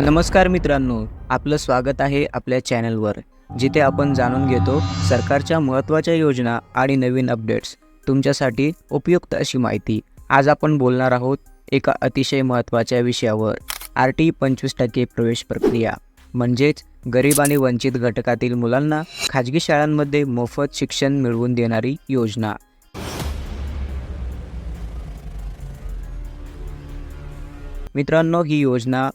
नमस्कार मित्रांनो आपलं स्वागत आहे आपल्या चॅनलवर जिथे आपण जाणून घेतो सरकारच्या महत्त्वाच्या योजना आणि नवीन अपडेट्स. तुमच्यासाठी उपयुक्त अशी माहिती. आज आपण बोलणार आहोत एका अतिशय महत्त्वाच्या विषयावर आर टी पंचवीस टक्के प्रवेश प्रक्रिया. म्हणजेच गरीब आणि वंचित घटकातील मुलांना खाजगी शाळांमध्ये मोफत शिक्षण मिळवून देणारी योजना. मित्रांनो ही योजना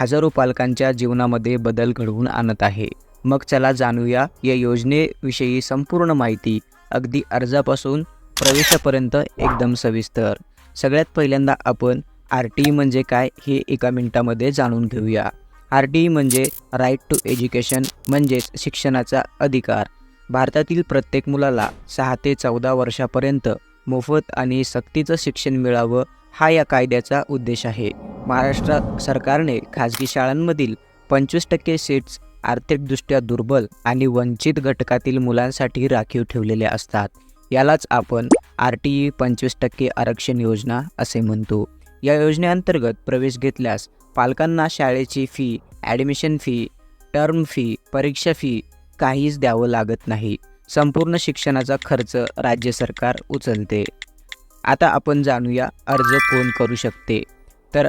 हजारो पालकांच्या जीवनामध्ये बदल घडवून आणत आहे. मग चला जाणूया या योजनेविषयी संपूर्ण माहिती. अगदी अर्जापासून प्रवेशापर्यंत एकदम सविस्तर. सगळ्यात पहिल्यांदा आपण आर टी ई म्हणजे काय हे एका मिनिटामध्ये जाणून घेऊया. आर टी ई म्हणजे राईट टू एज्युकेशन म्हणजेच शिक्षणाचा अधिकार. भारतातील प्रत्येक मुलाला सहा ते चौदा वर्षापर्यंत मोफत आणि सक्तीचं शिक्षण मिळावं हा या कायद्याचा उद्देश आहे. महाराष्ट्र सरकारने खाजगी शाळांमधील पंचवीस टक्के सीट्स आर्थिकदृष्ट्या दुर्बल आणि वंचित घटकातील मुलांसाठी राखीव ठेवलेले असतात. यालाच आपण आर टी ई पंचवीस टक्के आरक्षण योजना असे म्हणतो. या योजनेअंतर्गत प्रवेश घेतल्यास पालकांना शाळेची fee admission fee term fee परीक्षा फी काहीच द्यावं लागत नाही. संपूर्ण शिक्षणाचा खर्च राज्य सरकार उचलते. आता आपण जाणूया अर्ज कोण करू शकते. तर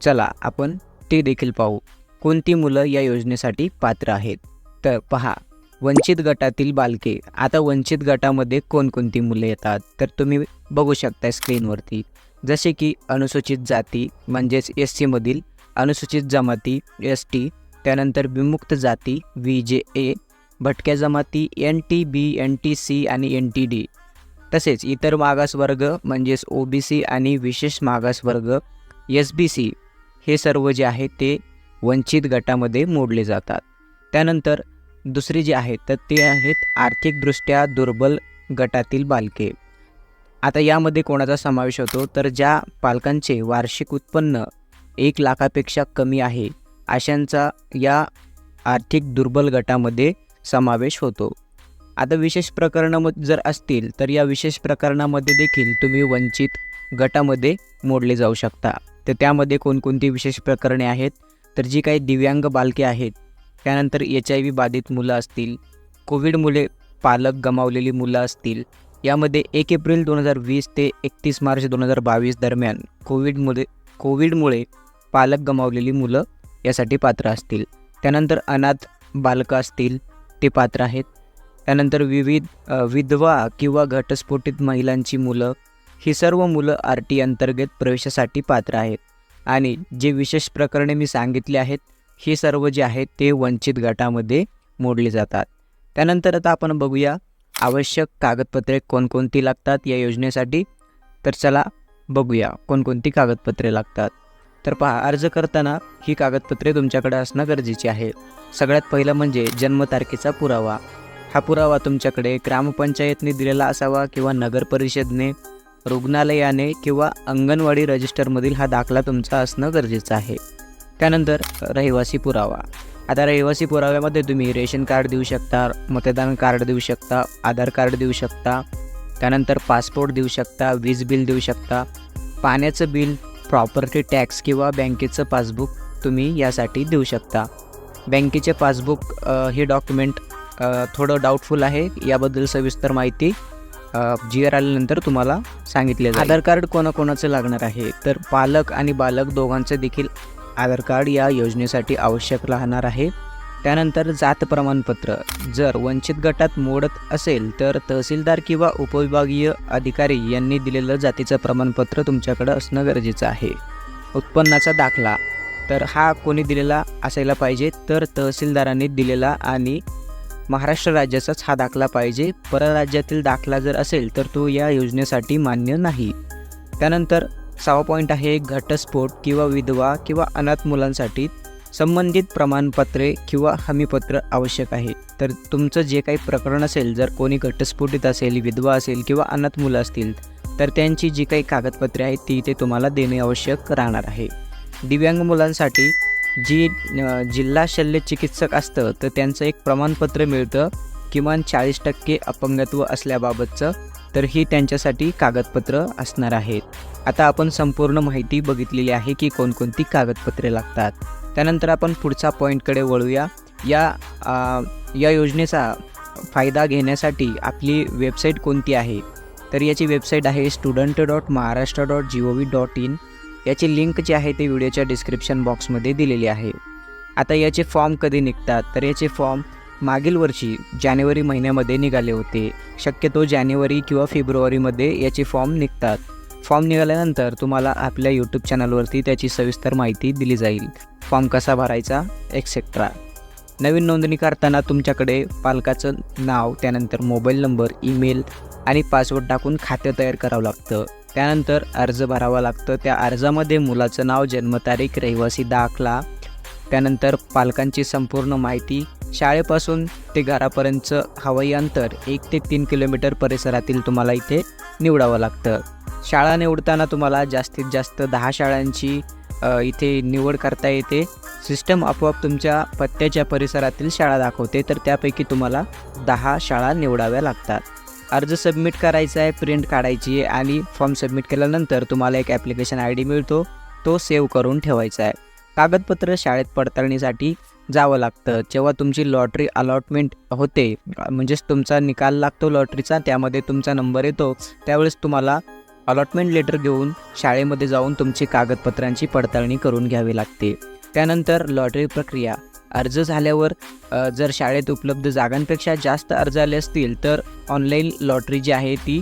चला आपण ते देखील पाहू. कोणती मुलं या योजनेसाठी पात्र आहेत? तर पहा वंचित गटातील बालके आता वंचित गटामध्ये कोणकोणती मुलं येतात? तर तुम्ही बघू शकता स्क्रीनवरती. जसे की अनुसूचित जाती म्हणजेच एस सीमधील अनुसूचित जमाती एस टी त्यानंतर विमुक्त जाती व्ही जे ए भटक्या जमाती N T B N T C आणि एन टी डी. तसेच इतर मागासवर्ग म्हणजेच ओ बी सी आणि विशेष मागासवर्ग एस बी सी हे सर्व जे आहे ते वंचित गटामध्ये मोडले जातात. त्यानंतर दुसरे जे आहेत तर ते आहेत आर्थिकदृष्ट्या दुर्बल गटातील बालके. आता यामध्ये कोणाचा समावेश होतो? तर ज्या पालकांचे वार्षिक उत्पन्न एक लाखापेक्षा कमी आहे अशांचा या आर्थिक दुर्बल गटामध्ये समावेश होतो. आता विशेष प्रकरणं जर असतील तर या विशेष प्रकरणामध्ये देखील तुम्ही वंचित गटामध्ये मोडले जाऊ शकता. तर त्यामध्ये कोणकोणती विशेष प्रकरणे आहेत? तर जी काही दिव्यांग बालके आहेत त्यानंतर एच आय व्ही बाधित मुलं असतील कोविडमुळे पालक गमावलेली मुलं असतील यामध्ये एक एप्रिल दोन हजार वीस ते एकतीस मार्च दोन हजार बावीस दरम्यान कोविडमुळे कोविडमुळे पालक गमावलेली मुलं यासाठी पात्र असतील. त्यानंतर अनाथ बालकं असतील ते पात्र आहेत. त्यानंतर विविध विधवा किंवा घटस्फोटित महिलांची मुलं ही सर्व मुलं आर टी अंतर्गत प्रवेशासाठी पात्र आहेत. आणि जे विशेष प्रकरणे मी सांगितले आहेत हे सर्व जे आहेत ते वंचित गटामध्ये मोडले जातात. त्यानंतर आता आपण बघूया आवश्यक कागदपत्रे कोणकोणती लागतात या योजनेसाठी? तर चला बघूया कोणकोणती कागदपत्रे लागतात. तर पहा अर्ज करताना ही कागदपत्रे तुमच्याकडे असणं गरजेचे आहे. सगळ्यात पहिलं म्हणजे जन्मतारखेचा पुरावा. हा पुरावा तुमच्याकडे ग्रामपंचायतने दिलेला असावा किंवा नगर परिषदने रुग्णालयाने किंवा अंगणवाडी रजिस्टरमधील हा दाखला तुमचा असणं गरजेचं आहे. त्यानंतर रहिवासी पुरावा. आता रहिवासी पुराव्यामध्ये तुम्ही रेशन कार्ड देऊ शकता मतदान कार्ड देऊ शकता आधार कार्ड देऊ शकता त्यानंतर पासपोर्ट देऊ शकता वीज बिल देऊ शकता पाण्याचं बिल प्रॉपर्टी टॅक्स किंवा बँकेचं पासबुक तुम्ही यासाठी देऊ शकता. बँकेचे पासबुक हे डॉक्युमेंट थोडं डाऊटफुल आहे. याबद्दल सविस्तर माहिती जी आर आल्यानंतर तुम्हाला सांगितले आधार कार्ड कोणाकोणाचं लागणार आहे? तर पालक आणि बालक दोघांचं देखील आधार कार्ड या योजनेसाठी आवश्यक राहणार आहे. त्यानंतर जात प्रमाणपत्र. जर वंचित गटात मोडत असेल तर तहसीलदार किंवा उपविभागीय अधिकारी यांनी दिलेलं जातीचं प्रमाणपत्र तुमच्याकडं असणं गरजेचं आहे. उत्पन्नाचा दाखला. तर हा कोणी दिलेला असायला पाहिजे तर तहसीलदारांनी दिलेला आणि महाराष्ट्र राज्याचाच हा दाखला पाहिजे. परराज्यातील दाखला जर असेल तर तो या योजनेसाठी मान्य नाही. त्यानंतर सहावा पॉईंट आहे घटस्फोट किंवा विधवा किंवा अनाथ मुलांसाठी संबंधित प्रमाणपत्रे किंवा हमीपत्र आवश्यक आहे. तर तुमचं जे काही प्रकरण असेल जर कोणी घटस्फोटित असेल विधवा असेल किंवा अनाथ मुलं असतील तर त्यांची जी काही कागदपत्रे आहेत ती ते तुम्हाला देणे आवश्यक राहणार आहे. दिव्यांग मुलांसाठी जी जिल्हा शल्य चिकित्सक असतं तर त्यांचं एक प्रमाणपत्र मिळतं किमान चाळीस टक्के अपंगत्व असल्याबाबतचं तर ही त्यांच्यासाठी कागदपत्र असणार आहेत. आता आपण संपूर्ण माहिती बघितलेली आहे की कोणकोणती कागदपत्रे लागतात. त्यानंतर आपण पुढचा पॉईंटकडे वळूया. या आ, या योजनेचा फायदा घेण्यासाठी आपली वेबसाईट कोणती आहे? तर याची वेबसाईट आहे student dot Maharashtra dot G O V dot in याची लिंक जी आहे ते व्हिडिओच्या डिस्क्रिप्शन बॉक्समध्ये दिलेली आहे. आता याचे फॉर्म कधी निघतात? तर याचे फॉर्म मागील वर्षी जानेवारी महिन्यामध्ये निघाले होते. शक्यतो जानेवारी किंवा फेब्रुवारीमध्ये याचे फॉर्म निघतात. फॉर्म निघाल्यानंतर तुम्हाला आपल्या यूट्यूब चॅनलवरती त्याची सविस्तर माहिती दिली जाईल. फॉर्म कसा भरायचा एक्सेट्रा नवीन नोंदणी करताना तुमच्याकडे पालकाचं नाव त्यानंतर मोबाईल नंबर ईमेल आणि पासवर्ड टाकून खातं तयार करावं लागतं. त्यानंतर अर्ज भरावा लागतं. त्या अर्जामध्ये मुलाचं नाव जन्मतारीख रहिवासी दाखला त्यानंतर पालकांची संपूर्ण माहिती शाळेपासून ते घरापर्यंतचं हवाई अंतर एक ते तीन किलोमीटर परिसरातील तुम्हाला इथे निवडावं लागतं. शाळा निवडताना तुम्हाला जास्तीत जास्त दहा शाळांची इथे निवड करता येते. सिस्टम आपोआप तुमच्या पत्त्याच्या परिसरातील शाळा दाखवते तर त्यापैकी तुम्हाला दहा शाळा निवडाव्या लागतात. अर्ज सबमिट करायचा आहे प्रिंट काढायची आहे आणि फॉर्म सबमिट केल्यानंतर तुम्हाला एक ॲप्लिकेशन आय डी मिळतो तो सेव्ह करून ठेवायचा आहे. कागदपत्र शाळेत पडताळणीसाठी जावं लागतं. जेव्हा तुमची लॉटरी अलॉटमेंट होते म्हणजेच तुमचा निकाल लागतो लॉटरीचा त्यामध्ये तुमचा नंबर येतो त्यावेळेस तुम्हाला अलॉटमेंट लेटर घेऊन शाळेमध्ये जाऊन तुमची कागदपत्रांची पडताळणी करून घ्यावी लागते. त्यानंतर लॉटरी प्रक्रिया. अर्ज झाल्यावर जर शाळेत उपलब्ध जागांपेक्षा जास्त अर्ज आले असतील तर ऑनलाईन लॉटरी जी आहे ती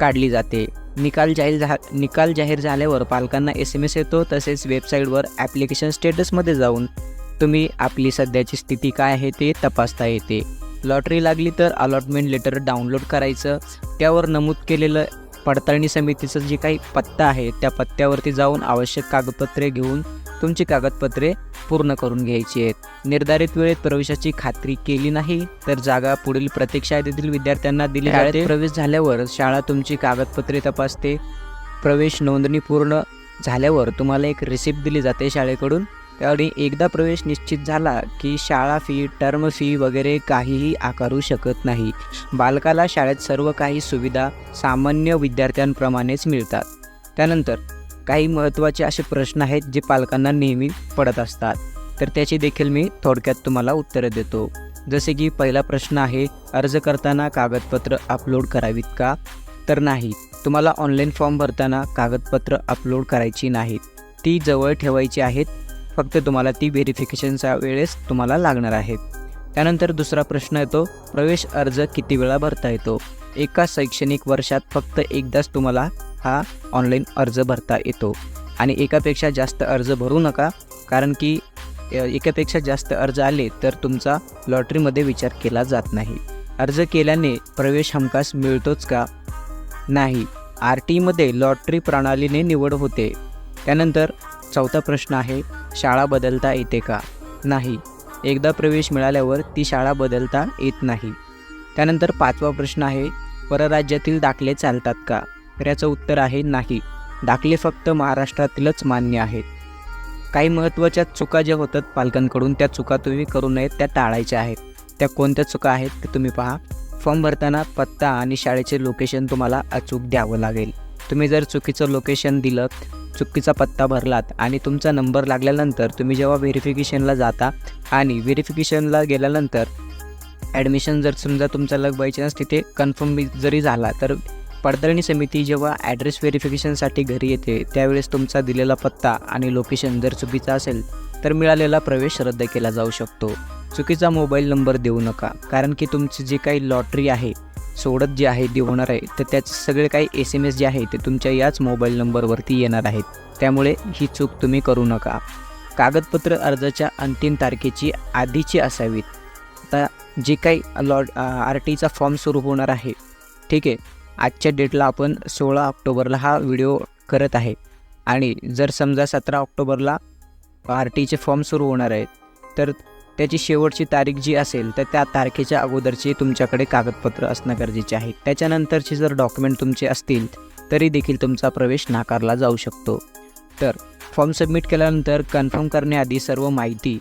काढली जाते. निकाल जाहीर झा निकाल जाहीर झाल्यावर पालकांना एस एम एस येतो तसेच वेबसाईटवर ॲप्लिकेशन स्टेटसमध्ये जाऊन तुम्ही आपली सध्याची स्थिती काय आहे ते तपासता येते. लॉटरी लागली तर अलॉटमेंट लेटर डाउनलोड करायचं त्यावर नमूद केलेलं पडताळणी समितीचं जे काही पत्ता आहे त्या पत्त्यावरती जाऊन आवश्यक कागदपत्रे घेऊन तुमची कागदपत्रे पूर्ण करून घ्यायची आहेत. निर्धारित वेळेत प्रवेशाची खात्री केली नाही तर जागा पुढील प्रतीक्षा यादीतील विद्यार्थ्यांना दिली जाते. प्रवेश झाल्यावर शाळा तुमची कागदपत्रे तपासते. प्रवेश नोंदणी पूर्ण झाल्यावर तुम्हाला एक रिसिप्ट दिली जाते शाळेकडून. त्यावेळी एकदा प्रवेश निश्चित झाला की शाळा फी टर्म फी वगैरे काहीही आकारू शकत नाही. बालकाला शाळेत सर्व काही सुविधा सामान्य विद्यार्थ्यांप्रमाणेच मिळतात. त्यानंतर काही महत्त्वाचे असे प्रश्न आहेत जे पालकांना नेहमी पडत असतात. तर त्याची देखील मी थोडक्यात तुम्हाला उत्तरं देतो. जसे की पहिला प्रश्न आहे अर्ज करताना कागदपत्र अपलोड करावीत का? तर नाही. तुम्हाला ऑनलाईन फॉर्म भरताना कागदपत्र अपलोड करायची नाहीत. ती जवळ ठेवायची आहेत फक्त तुम्हाला ती व्हेरिफिकेशनच्या वेळेस तुम्हाला लागणार आहेत त्यानंतर दुसरा प्रश्न येतो प्रवेश अर्ज किती वेळा भरता येतो? एका शैक्षणिक वर्षात फक्त एकदाच तुम्हाला हा ऑनलाईन अर्ज भरता येतो. आणि एकापेक्षा जास्त अर्ज भरू नका कारण की एकापेक्षा जास्त अर्ज आले तर तुमचा लॉटरीमध्ये विचार केला जात नाही. अर्ज केल्याने प्रवेश हमखास मिळतोच का? नाही. आर टीमध्ये लॉटरी प्रणालीने निवड होते. त्यानंतर चौथा प्रश्न आहे शाळा बदलता येते का? नाही. एकदा प्रवेश मिळाल्यावर ती शाळा बदलता येत नाही. त्यानंतर पाचवा प्रश्न आहे परराज्यातील दाखले चालतात का? तर याचं उत्तर आहे नाही. दाखले फक्त महाराष्ट्रातीलच मान्य आहेत. काही महत्त्वाच्या चुका ज्या होतात पालकांकडून त्या चुका तुम्ही करू नयेत त्या टाळायच्या आहेत. त्या कोणत्या चुका आहेत ते तुम्ही पहा. फॉर्म भरताना पत्ता आणि शाळेचे लोकेशन तुम्हाला अचूक द्यावं लागेल. तुम्ही जर चुकीचं लोकेशन दिलं चुकीचा पत्ता भरलात आणि तुमचा नंबर लागल्यानंतर तुम्ही जेव्हा व्हेरिफिकेशनला जाता आणि व्हेरिफिकेशनला गेल्यानंतर ॲडमिशन जर समजा तुमचा लग बाय चान्स तिथे कन्फर्म जरी झाला तर पडताळणी समिती जेव्हा ॲड्रेस व्हेरिफिकेशनसाठी घरी येते त्यावेळेस तुमचा दिलेला पत्ता आणि लोकेशन जर चुकीचा असेल तर मिळालेला प्रवेश रद्द केला जाऊ शकतो. चुकीचा मोबाईल नंबर देऊ नका कारण की तुमची जी काही लॉटरी आहे सोडत जे आहे ती होणार आहे. तर त्याचे सगळे काही एस एम एस जे आहे ते तुमच्या याच मोबाईल नंबरवरती येणार आहेत. त्यामुळे ही चूक तुम्ही करू नका. कागदपत्र अर्जाच्या अंतिम तारखेची आधीची असावीत. आता जे काही लॉट आर टीचा फॉर्म सुरू होणार आहे ठीक आहे. आजच्या डेटला आपण सोळा ऑक्टोबरला हा व्हिडिओ करत आहे. आणि जर समजा सतरा ऑक्टोबरला आर टीचे फॉर्म सुरू होणार आहेत तर त्याची शेवटची तारीख जी असेल तर त्या तारखेच्या अगोदरची तुमच्याकडे कागदपत्र असणं गरजेचे आहे. त्याच्यानंतरचे जर डॉक्युमेंट तुमचे असतील तरी देखील तुमचा प्रवेश नाकारला जाऊ शकतो. तर फॉर्म सबमिट केल्यानंतर कन्फर्म करण्याआधी सर्व माहिती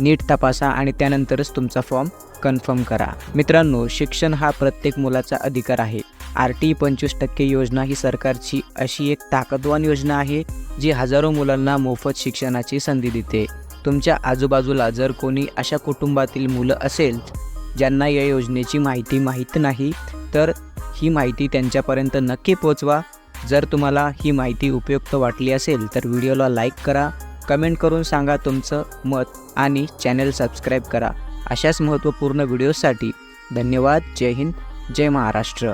नीट तपासा आणि त्यानंतरच तुमचा फॉर्म कन्फर्म करा. मित्रांनो शिक्षण हा प्रत्येक मुलाचा अधिकार आहे. आर टी पंचवीस टक्के योजना ही सरकारची अशी एक ताकदवान योजना आहे जी हजारो मुलांना मोफत शिक्षणाची संधी देते. तुमच्या आजूबाजूला जर कोणी अशा कुटुंबातील मुलं असेल ज्यांना या योजनेची माहिती माहीत नाही तर ही माहिती त्यांच्यापर्यंत नक्की पोचवा. जर तुम्हाला ही माहिती उपयुक्त वाटली असेल तर व्हिडिओला लाईक करा कमेंट करून सांगा तुमचं मत आणि चॅनल सबस्क्राईब करा. अशाच महत्त्वपूर्ण व्हिडिओसाठी धन्यवाद. जय हिंद. जय महाराष्ट्र.